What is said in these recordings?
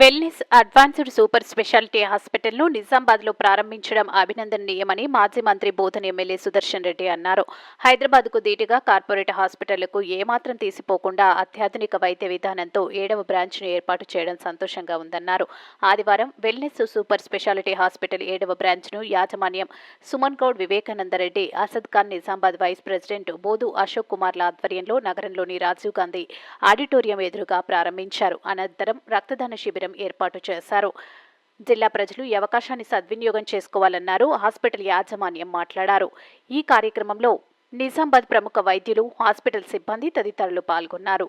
Wellness advanced super speciality హాస్పిటల్ను నిజామాబాద్లో ప్రారంభించడం అభినందనీయమని మాజీ మంత్రి బోధన ఎమ్మెల్యే సుదర్శన్ రెడ్డి అన్నారు. హైదరాబాద్కు ధీటుగా కార్పొరేట్ హాస్పిటళ్ళకు ఏమాత్రం తీసిపోకుండా అత్యాధునిక వైద్య విధానంతో ఏడవ బ్రాంచ్ను ఏర్పాటు చేయడం సంతోషంగా ఉందన్నారు. ఆదివారం వెల్నెస్ సూపర్ స్పెషాలిటీ హాస్పిటల్ ఏడవ బ్రాంచ్ను యాజమాన్యం సుమన్ గౌడ్ వివేకానందరెడ్డి అసద్ ఖాన్ నిజామాబాద్ వైస్ ప్రెసిడెంట్ బోధు అశోక్ కుమార్ల ఆధ్వర్యంలో నగరంలోని రాజీవ్ గాంధీ ఆడిటోరియం ఎదురుగా ప్రారంభించారు. అనంతరం రక్తదాన శిబిరం ఏర్పాటు చేశారు. జిల్లా ప్రజలు ఈ అవకాశాన్ని సద్వినియోగం చేసుకోవాలన్నారు. హాస్పిటల్ యాజమాన్యం మాట్లాడారు. ఈ కార్యక్రమంలో నిజామాబాద్ ప్రముఖ వైద్యులు హాస్పిటల్ సిబ్బంది తదితరులు పాల్గొన్నారు.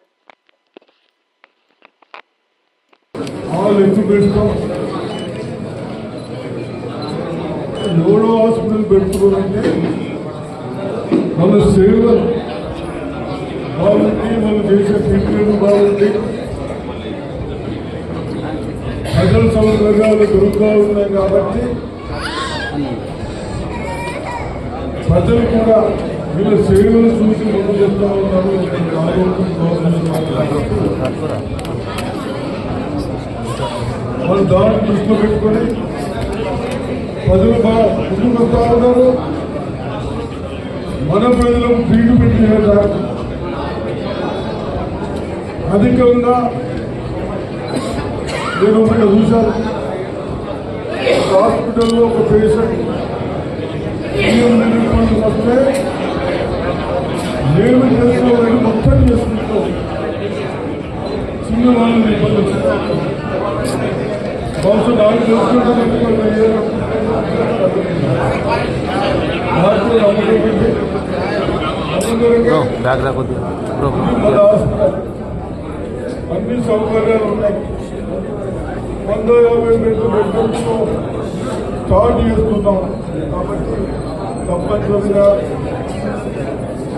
మన సేవ బాగుంది మనం చేసే ట్రీట్మెంట్ బాగుంది. ప్రజల సౌకర్యాలు దొరుకుతూ ఉన్నాయి కాబట్టి ప్రజలు కూడా వీళ్ళ సేవలు చూసి ముందు చెప్తా ఉన్నారు. ఆరోగ్యం వాళ్ళు దాన్ని దృష్టిలో పెట్టుకొని ప్రజలు బాగా ముందుకు వస్తూ ఉన్నారు. మన ప్రజలకు ట్రీట్మెంట్ చేయడానికి అధికంగా నేను ఒకటి చూశాను ఒక హాస్పిటల్లో ఒక పేషెంట్ వస్తే నేను చేసుకోవాలని మొత్తం చేసుకుంటాం చిన్న వాళ్ళని ఇబ్బంది వస్తుంది బహుశా నాకు తెలుసుకుంటే బ్యాగ్ రా కొద్దిగా బ్రో అన్ని సౌకర్యాలు ఉన్నాయి వంద యాభై మెట్లు మెట్లతో స్టార్ట్ చేస్తున్నాం. కాబట్టి తప్పనిసరిగా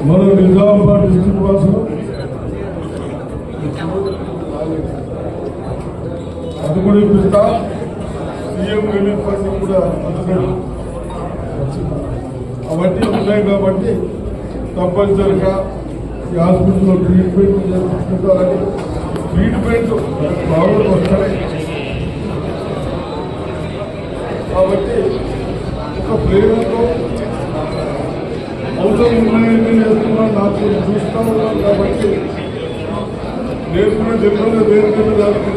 మన నిజామాబాద్ డిస్టిక్ వాసులు అది కూడా ఇప్పిస్తా. సీఎం రిలీఫ్ ఫండ్ కూడా అందుకని అవన్నీ ఉన్నాయి కాబట్టి తప్పనిసరిగా ఈ హాస్పిటల్లో ట్రీట్మెంట్ చేసుకుంటారని ట్రీట్మెంట్ బాగుంది వస్తాయి కాబట్టి ఒక ప్రేమతో అవసరం ఉన్నాయని చేస్తున్నాను నాకు చూస్తూ ఉన్నాను కాబట్టి నేను కూడా జనరల్గా దానికి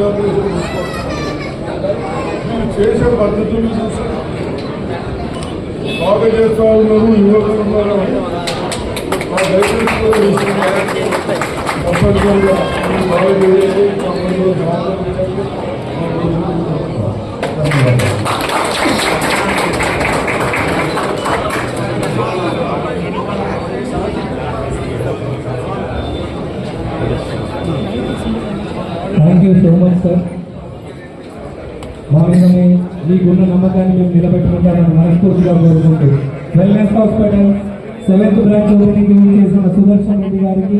నేను చేసే పద్ధతులు చూసి బాగా చేస్తూ ఉన్నారు యువకులు ఉన్నారు. మా దయచేసి తప్పనిసరిగా బాగా చేయాలి. తప్పనిసరిగా thank you so much sir మా మీకున్న నమ్మకాన్ని మేము నిలబెట్టుకుంటామని మనస్ఫూర్తిగా కోరుకుంటూ wellness hospital seventh branch opening చేసిన సుదర్శన్ రెడ్డి గారికి